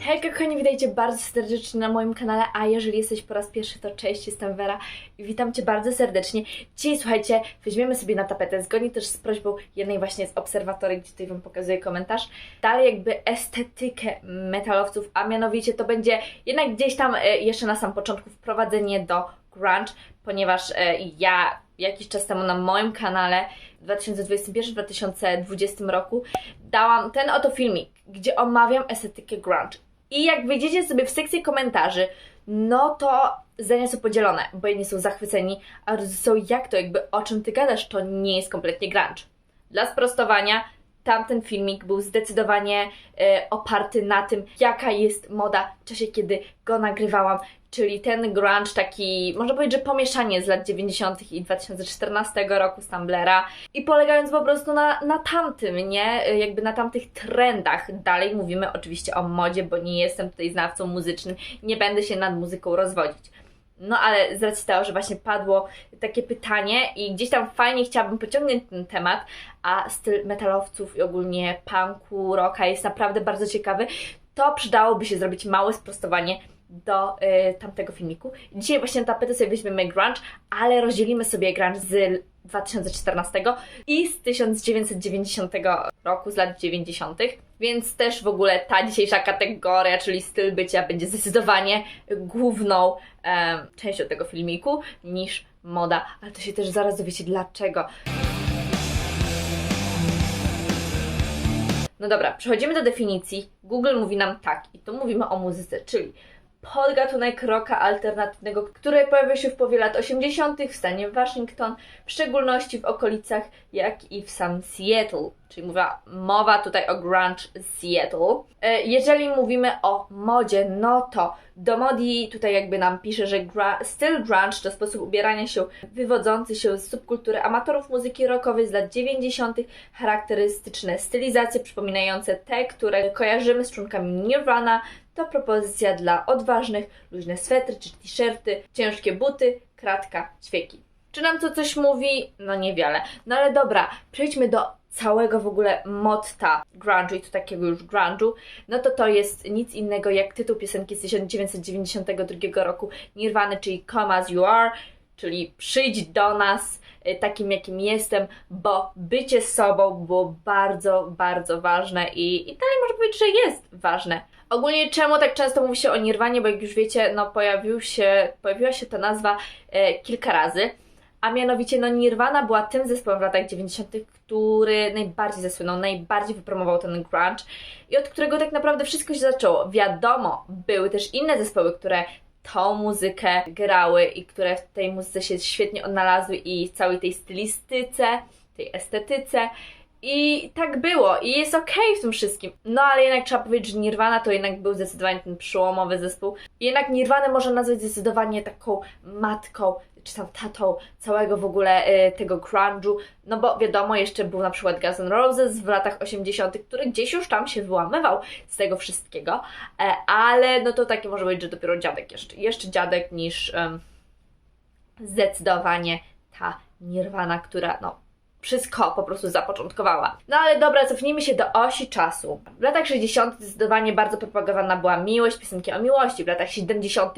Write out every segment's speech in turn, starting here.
Hej kochani, witajcie bardzo serdecznie na moim kanale, a jeżeli jesteś po raz pierwszy, to cześć, jestem Wera i witam Cię bardzo serdecznie. Dzisiaj, słuchajcie, weźmiemy sobie na tapetę, zgodnie też z prośbą jednej właśnie z obserwatorek, gdzie tutaj Wam pokazuję komentarz, dalej jakby estetykę metalowców, a mianowicie to będzie jednak gdzieś tam e, jeszcze na sam początku wprowadzenie do grunge, ponieważ e, ja jakiś czas temu na moim kanale w 2021-2020 roku dałam ten oto filmik, gdzie omawiam estetykę grunge. I jak wejdziecie sobie w sekcję komentarzy, no to zdania są podzielone, bo jedni są zachwyceni, a drudzy są jak to, jakby o czym ty gadasz, to nie jest kompletnie grunge. Dla sprostowania, tamten filmik był zdecydowanie e, oparty na tym, jaka jest moda w czasie, kiedy go nagrywałam, czyli ten grunge taki, można powiedzieć, że pomieszanie z lat 90. i 2014 roku z Tumblera i polegając po prostu na, na tamtym, nie? E, Jakby na tamtych trendach. Dalej mówimy oczywiście o modzie, bo nie jestem tutaj znawcą muzycznym, nie będę się nad muzyką rozwodzić. No ale z racji tego, że właśnie padło takie pytanie i gdzieś tam fajnie chciałabym pociągnąć ten temat, a styl metalowców i ogólnie punku, rocka jest naprawdę bardzo ciekawy, to przydałoby się zrobić małe sprostowanie do y, tamtego filmiku. Dzisiaj właśnie na tapetę sobie weźmiemy grunge, ale rozdzielimy sobie grunge z 2014 i z 1990 roku, z lat 90. Więc też w ogóle ta dzisiejsza kategoria, czyli styl bycia, będzie zdecydowanie główną em, częścią tego filmiku niż moda. Ale to się też zaraz dowiecie dlaczego. No dobra, przechodzimy do definicji. Google mówi nam tak, i tu mówimy o muzyce, czyli podgatunek rocka alternatywnego, który pojawia się w połowie lat 80. w stanie Waszyngton, w szczególności w okolicach jak i w sam Seattle, czyli mowa, mowa tutaj o grunge Seattle. E, Jeżeli mówimy o modzie, no to do modi tutaj jakby nam pisze, że styl grunge to sposób ubierania się wywodzący się z subkultury amatorów muzyki rockowej z lat 90., charakterystyczne stylizacje przypominające te, które kojarzymy z członkami Nirvana, to propozycja dla odważnych, luźne swetry czy t-shirty, ciężkie buty, kratka, ćwieki. Czy nam to coś mówi? No niewiele. No ale dobra, przejdźmy do całego w ogóle motta grunge'u i to takiego już grunge'u, no to to jest nic innego jak tytuł piosenki z 1992 roku Nirwany, czyli Come As You Are, czyli przyjdź do nas y, takim jakim jestem, bo bycie sobą było bardzo, bardzo ważne i, i dalej można powiedzieć, że jest ważne. Ogólnie czemu tak często mówi się o Nirwanie, bo jak już wiecie, no pojawił się, pojawiła się ta nazwa e, kilka razy, a mianowicie no Nirvana była tym zespołem w latach 90., który najbardziej zasłynął, najbardziej wypromował ten grunge i od którego tak naprawdę wszystko się zaczęło. Wiadomo, były też inne zespoły, które tą muzykę grały i które w tej muzyce się świetnie odnalazły i w całej tej stylistyce, tej estetyce. I tak było, i jest okej w tym wszystkim. No ale jednak trzeba powiedzieć, że Nirvana to jednak był zdecydowanie ten przełomowy zespół. Jednak Nirvanę można nazwać zdecydowanie taką matką, czy tam tatą całego w ogóle y, tego grunge'u. No bo wiadomo, jeszcze był na przykład Guns N' Roses w latach 80., który gdzieś już tam się wyłamywał z tego wszystkiego. E, ale no to takie może być, że dopiero dziadek jeszcze. Jeszcze dziadek niż zdecydowanie ta Nirvana, która no wszystko po prostu zapoczątkowała. No ale dobra, cofnijmy się do osi czasu. W latach 60. zdecydowanie bardzo propagowana była miłość, piosenki o miłości. W latach 70.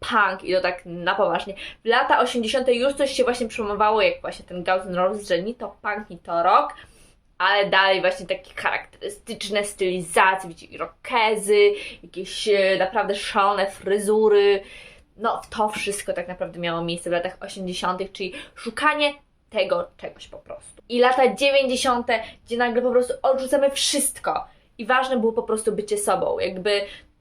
punk i to tak na poważnie. W lata 80. już coś się właśnie przełomowało, jak właśnie ten Guns N' Roses, że ni to punk, ni to rock. Ale dalej właśnie takie charakterystyczne stylizacje, widzicie, irokezy, jakieś e, naprawdę szalone fryzury. No, to wszystko tak naprawdę miało miejsce w latach 80., czyli szukanie tego czegoś po prostu. I lata 90., gdzie nagle po prostu odrzucamy wszystko. I ważne było po prostu bycie sobą. Jakby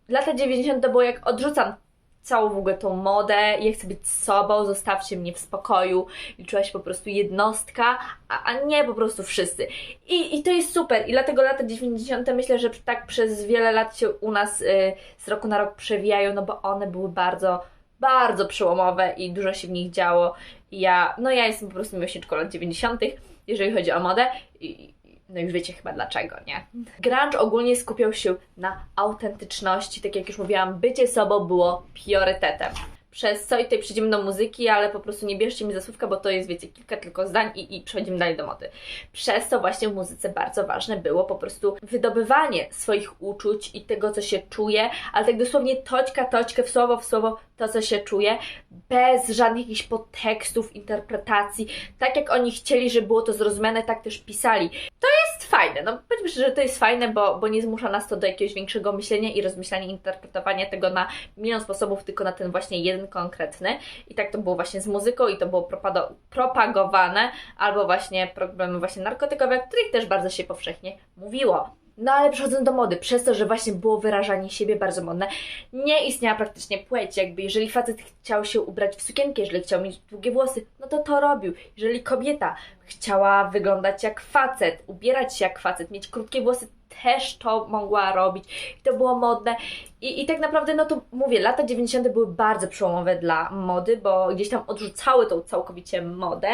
lata 90. to było jak odrzucam całą w ogóle tą modę, ja chcę być sobą, zostawcie mnie w spokoju. I czuła się po prostu jednostka, a, a nie po prostu wszyscy. I, I to jest super. I dlatego lata 90. myślę, że tak przez wiele lat się u nas y, z roku na rok przewijają, no bo one były bardzo bardzo przełomowe i dużo się w nich działo. Ja, no ja jestem po prostu miłośniczką lat 90., jeżeli chodzi o modę. I, no już wiecie chyba dlaczego, nie? Grunge ogólnie skupiał się na autentyczności, tak jak już mówiłam, bycie sobą było priorytetem. Przez co i tutaj przejdziemy do muzyki, ale po prostu nie bierzcie mi za słówka, bo to jest, wiecie, kilka tylko zdań i, i przechodzimy dalej do mody. Przez to właśnie w muzyce bardzo ważne było po prostu wydobywanie swoich uczuć i tego, co się czuje, ale tak dosłownie toćka, toćkę, w słowo w słowo to, co się czuje, bez żadnych jakichś podtekstów, interpretacji. Tak jak oni chcieli, żeby było to zrozumiane, tak też pisali. To fajne, no powiedzmy że to jest fajne, bo, bo nie zmusza nas to do jakiegoś większego myślenia i rozmyślania, interpretowania tego na milion sposobów, tylko na ten właśnie jeden konkretny. I tak to było właśnie z muzyką i to było propagowane, albo właśnie problemy właśnie narkotykowe, o których też bardzo się powszechnie mówiło. No ale przechodząc do mody, przez to, że właśnie było wyrażanie siebie bardzo modne, nie istniała praktycznie płeć. Jakby jeżeli facet chciał się ubrać w sukienkę, jeżeli chciał mieć długie włosy, no to to robił. Jeżeli kobieta chciała wyglądać jak facet, ubierać się jak facet, mieć krótkie włosy, też to mogła robić. I to było modne. I, I tak naprawdę, no to mówię, lata 90. były bardzo przełomowe dla mody, bo gdzieś tam odrzucały tą całkowicie modę,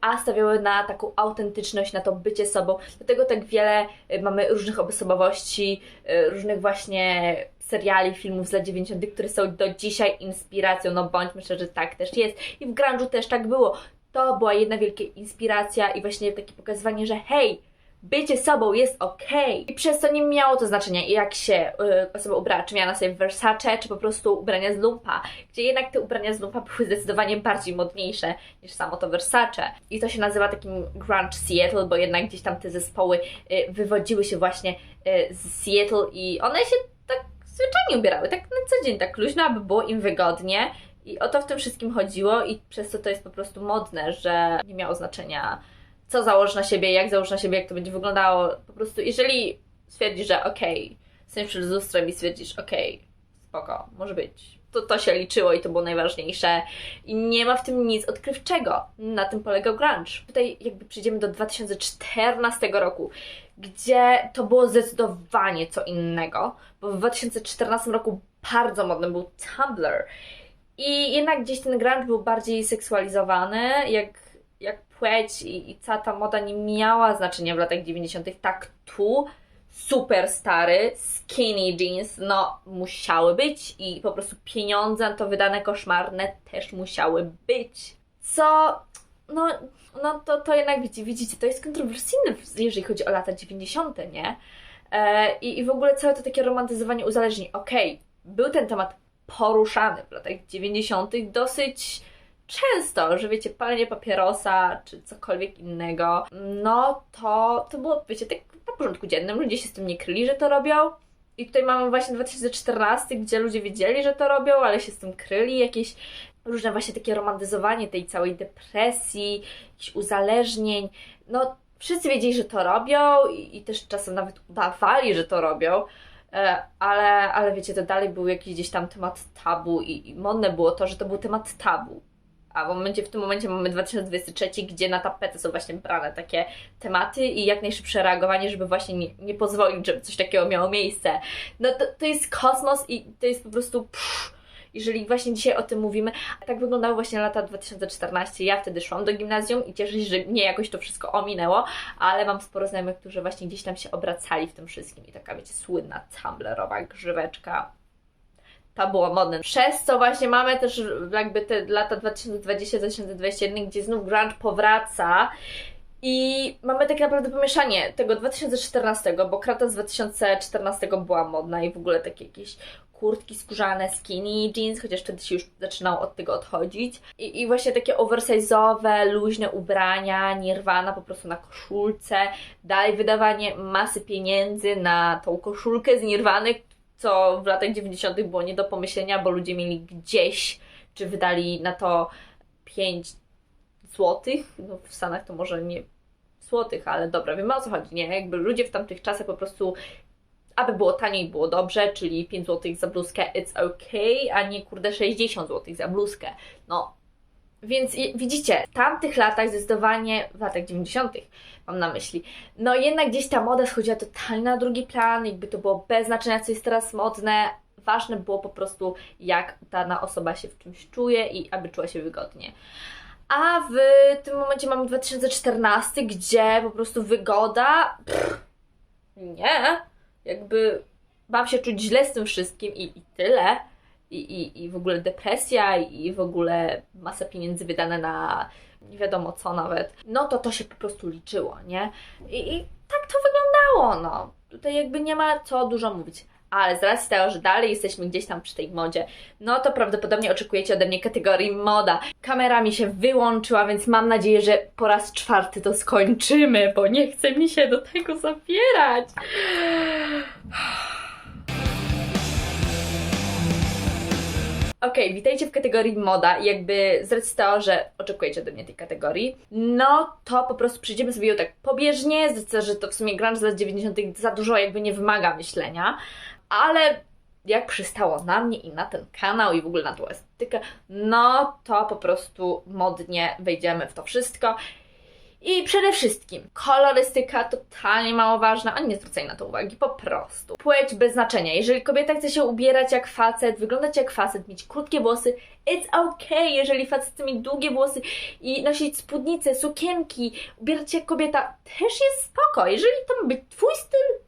a stawiały na taką autentyczność, na to bycie sobą. Dlatego tak wiele e, mamy różnych osobowości, e, różnych właśnie seriali, filmów z lat 90., które są do dzisiaj inspiracją. No bądźmy szczerzy, tak też jest. I w grunge'u też tak było. To była jedna wielka inspiracja i właśnie takie pokazywanie, że hej, bycie sobą jest okej. I przez to nie miało to znaczenia, jak się y, osoba ubrała, czy miała na sobie Versace, czy po prostu ubrania z lumpa, gdzie jednak te ubrania z lumpa były zdecydowanie bardziej modniejsze niż samo to Versace. I to się nazywa takim grunge Seattle, bo jednak gdzieś tam te zespoły y, wywodziły się właśnie y, z Seattle i one się tak zwyczajnie ubierały, tak na co dzień, tak luźno, aby było im wygodnie. I o to w tym wszystkim chodziło i przez to to jest po prostu modne, że nie miało znaczenia co założysz na siebie, jak założysz na siebie, jak to będzie wyglądało. Po prostu, jeżeli stwierdzisz, że okej, okay, staniesz przed lustrem i stwierdzisz, okej, okay, spoko, może być. To, to się liczyło i to było najważniejsze. I nie ma w tym nic odkrywczego. Na tym polegał grunge. Tutaj jakby przejdziemy do 2014 roku, gdzie to było zdecydowanie co innego, bo w 2014 roku bardzo modny był Tumblr. I jednak gdzieś ten grunge był bardziej seksualizowany, jak, jak płeć i, i cała ta moda nie miała znaczenia w latach 90. Tak tu super stary, skinny jeans, no musiały być i po prostu pieniądze to wydane koszmarne też musiały być. Co, no, no to, to jednak widzicie, widzicie, to jest kontrowersyjne, jeżeli chodzi o lata 90., nie? E, i, I w ogóle całe to takie romantyzowanie uzależnień. Okej, okay, był ten temat poruszany w latach 90. dosyć często, że wiecie, palenie papierosa czy cokolwiek innego, no to, to było, wiecie, tak na porządku dziennym. Ludzie się z tym nie kryli, że to robią. I tutaj mamy właśnie 2014, gdzie ludzie wiedzieli, że to robią, ale się z tym kryli. Jakieś różne właśnie takie romantyzowanie tej całej depresji, jakichś uzależnień. No, wszyscy wiedzieli, że to robią i, i też czasem nawet udawali, że to robią. E, ale, ale wiecie, to dalej był jakiś gdzieś tam temat tabu i, i modne było to, że to był temat tabu a w momencie, w tym momencie mamy 2023, gdzie na tapetę są właśnie brane takie tematy i jak najszybsze reagowanie, żeby właśnie nie, nie pozwolić, żeby coś takiego miało miejsce. No to, to jest kosmos i to jest po prostu pff, jeżeli właśnie dzisiaj o tym mówimy. Tak wyglądały właśnie lata 2014. Ja wtedy szłam do gimnazjum i cieszę się, że mnie jakoś to wszystko ominęło, ale mam sporo znajomych, którzy właśnie gdzieś tam się obracali w tym wszystkim i taka, wiecie, słynna Tumblrowa grzyweczka to było modne. Przez co właśnie mamy też jakby te lata 2020-2021, gdzie znów grunge powraca i mamy tak naprawdę pomieszanie tego 2014, bo krata z 2014 była modna i w ogóle takie jakieś kurtki skórzane, skinny jeans, chociaż wtedy się już zaczynało od tego odchodzić. I, i właśnie takie oversize'owe, luźne ubrania, nirwana po prostu na koszulce, dalej wydawanie masy pieniędzy na tą koszulkę z nirwany, co w latach 90. było nie do pomyślenia, bo ludzie mieli gdzieś, czy wydali na to 5 złotych. No w Stanach to może nie złotych, ale dobra, wiemy o co chodzi, nie? Jakby ludzie w tamtych czasach po prostu aby było taniej, było dobrze, czyli 5 zł za bluzkę, it's okay, a nie kurde 60 zł za bluzkę. No, więc widzicie, w tamtych latach zdecydowanie, w latach 90. mam na myśli, no jednak gdzieś ta moda schodziła totalnie na drugi plan, jakby to było bez znaczenia, co jest teraz modne. Ważne było po prostu, jak dana osoba się w czymś czuje i aby czuła się wygodnie. A w tym momencie mamy 2014, gdzie po prostu wygoda. Pff, nie, jakby mam się czuć źle z tym wszystkim i, i tyle i, i, i w ogóle depresja i w ogóle masa pieniędzy wydane na nie wiadomo co nawet, no to to się po prostu liczyło, nie? I, i tak to wyglądało, no. Tutaj jakby nie ma co dużo mówić. Ale z racji tego, że dalej jesteśmy gdzieś tam przy tej modzie, no to prawdopodobnie oczekujecie ode mnie kategorii moda. Kamera mi się wyłączyła, więc mam nadzieję, że po raz czwarty to skończymy, bo nie chce mi się do tego zabierać. Okej, witajcie w kategorii moda. I jakby z racji tego, że oczekujecie ode mnie tej kategorii, no to po prostu przyjdziemy sobie ją tak pobieżnie, z racji że to w sumie grunge z lat 90 za dużo jakby nie wymaga myślenia, ale jak przystało na mnie i na ten kanał i w ogóle na tą estetykę, no to po prostu modnie wejdziemy w to wszystko. I przede wszystkim kolorystyka totalnie mało ważna, ani nie zwracaj na to uwagi, po prostu. Płeć bez znaczenia. Jeżeli kobieta chce się ubierać jak facet, wyglądać jak facet, mieć krótkie włosy, it's okay. Jeżeli facet mieć długie włosy i nosić spódnice, sukienki, ubierać się jak kobieta, też jest spoko. Jeżeli to ma być twój styl,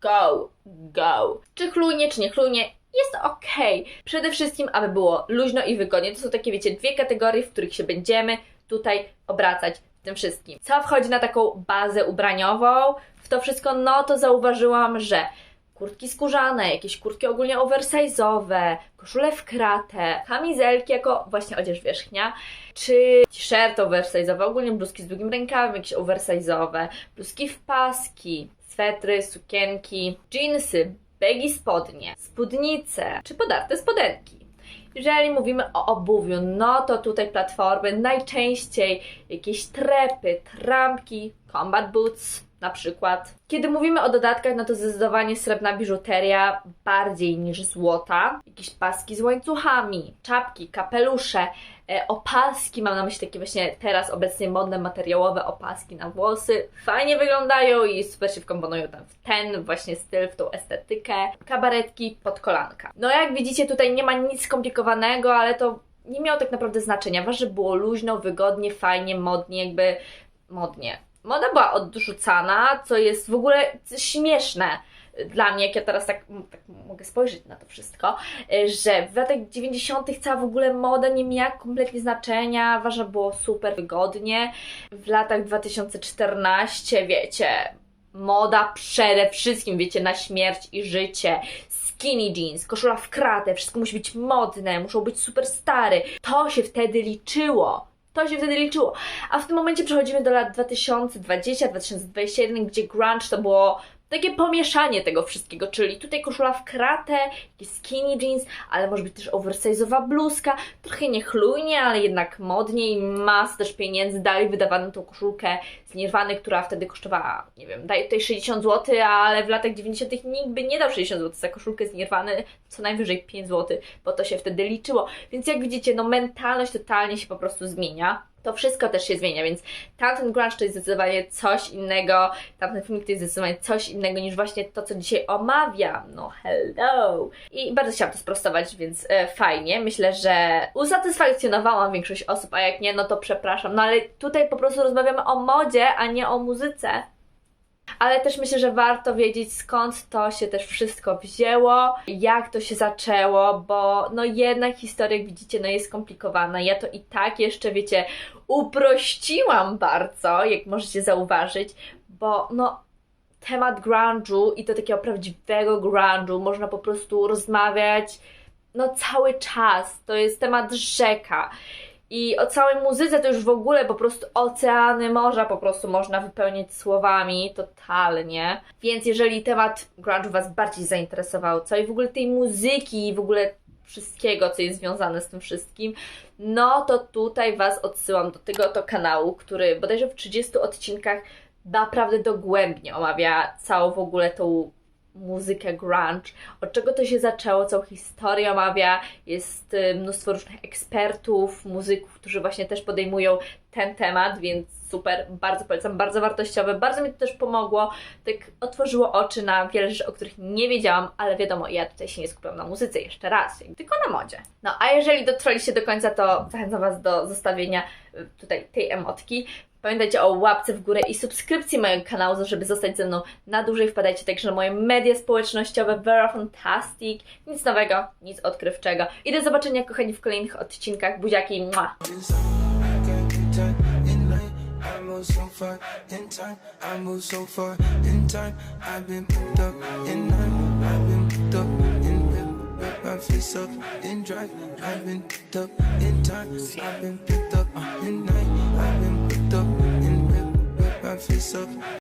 go, go. Czy chlujnie, czy nie chlujnie, jest okej. Przede wszystkim, aby było luźno i wygodnie. To są takie, wiecie, dwie kategorie, w których się będziemy tutaj obracać tym wszystkim. Co wchodzi na taką bazę ubraniową? W to wszystko, no to zauważyłam, że kurtki skórzane, jakieś kurtki ogólnie oversize'owe, koszule w kratę, kamizelki jako właśnie odzież wierzchnia, czy t-shirt oversize'owe, ogólnie bluzki z długim rękawem, jakieś oversize'owe, bluzki w paski, swetry, sukienki, jeansy, begi spodnie, spódnice, czy podarte spodenki. Jeżeli mówimy o obuwiu, no to tutaj platformy najczęściej jakieś trepy, trampki, combat boots na przykład. Kiedy mówimy o dodatkach, no to zdecydowanie srebrna biżuteria bardziej niż złota. Jakieś paski z łańcuchami, czapki, kapelusze, e, opaski, mam na myśli takie właśnie teraz obecnie modne materiałowe opaski na włosy. Fajnie wyglądają i super się wkomponują tam w ten właśnie styl, w tą estetykę. Kabaretki pod kolanka. No jak widzicie tutaj nie ma nic skomplikowanego, ale to nie miało tak naprawdę znaczenia. Ważne, było luźno, wygodnie, fajnie, modnie, jakby modnie. Moda była odrzucana, co jest w ogóle śmieszne dla mnie, jak ja teraz tak, tak mogę spojrzeć na to wszystko, że w latach 90. cała w ogóle moda nie miała kompletnie znaczenia, ważne było super wygodnie. W latach 2014, wiecie, moda przede wszystkim, wiecie, na śmierć i życie. Skinny jeans, koszula w kratę, wszystko musi być modne, muszą być super stary. To się wtedy liczyło. To się wtedy liczyło. A w tym momencie przechodzimy do lat 2020-2021, gdzie grunge to było takie pomieszanie tego wszystkiego, czyli tutaj koszula w kratę, skinny jeans, ale może być też oversize'owa bluzka, trochę niechlujnie, ale jednak modnie i mas też pieniędzy dali wydawano tą koszulkę z Nirwany, która wtedy kosztowała, nie wiem, daje tutaj 60 zł, ale w latach 90 nikt by nie dał 60 zł za koszulkę z Nirwany, co najwyżej 5 zł, bo to się wtedy liczyło. Więc jak widzicie, no mentalność totalnie się po prostu zmienia to wszystko też się zmienia, więc tamten grunge to jest zdecydowanie coś innego, tamten filmik to jest zdecydowanie coś innego niż właśnie to, co dzisiaj omawiam. No hello! I bardzo chciałam to sprostować, więc e, fajnie. Myślę, że usatysfakcjonowałam większość osób, a jak nie, no to przepraszam. No ale tutaj po prostu rozmawiamy o modzie, a nie o muzyce. Ale też myślę, że warto wiedzieć skąd to się też wszystko wzięło, jak to się zaczęło, bo no jednak historia, jak widzicie, no jest skomplikowana. Ja to i tak jeszcze, wiecie, uprościłam bardzo, jak możecie zauważyć, bo no temat grunge'u i to takiego prawdziwego grunge'u można po prostu rozmawiać no cały czas. To jest temat rzeka. I o całej muzyce to już w ogóle po prostu oceany morza po prostu można wypełnić słowami totalnie. Więc jeżeli temat grunge'u Was bardziej zainteresował, co i w ogóle tej muzyki i w ogóle wszystkiego, co jest związane z tym wszystkim, no to tutaj Was odsyłam do tego to kanału, który bodajże w 30 odcinkach naprawdę dogłębnie omawia całą w ogóle tą muzykę grunge, od czego to się zaczęło, całą historię omawia, jest y, mnóstwo różnych ekspertów, muzyków, którzy właśnie też podejmują ten temat, więc super, bardzo polecam, bardzo wartościowe, bardzo mi to też pomogło, tak otworzyło oczy na wiele rzeczy, o których nie wiedziałam, ale wiadomo, ja tutaj się nie skupiam na muzyce. Jeszcze raz, tylko na modzie. No a jeżeli dotrwaliście do końca, to zachęcam Was do zostawienia y, tutaj tej emotki, Pamiętajcie o łapce w górę i subskrypcji mojego kanału, żeby zostać ze mną na dłużej. Wpadajcie także na moje media społecznościowe Vera Fantastic. Nic nowego, nic odkrywczego. I do zobaczenia, kochani, w kolejnych odcinkach. Buziaki, mua! Move so far in time. I move so far in time. I've been picked up in nine. I've been picked up in whip, whip my face up in drive. I've been picked up in time. I've been picked up in night. I've been up in whip, whip my face up.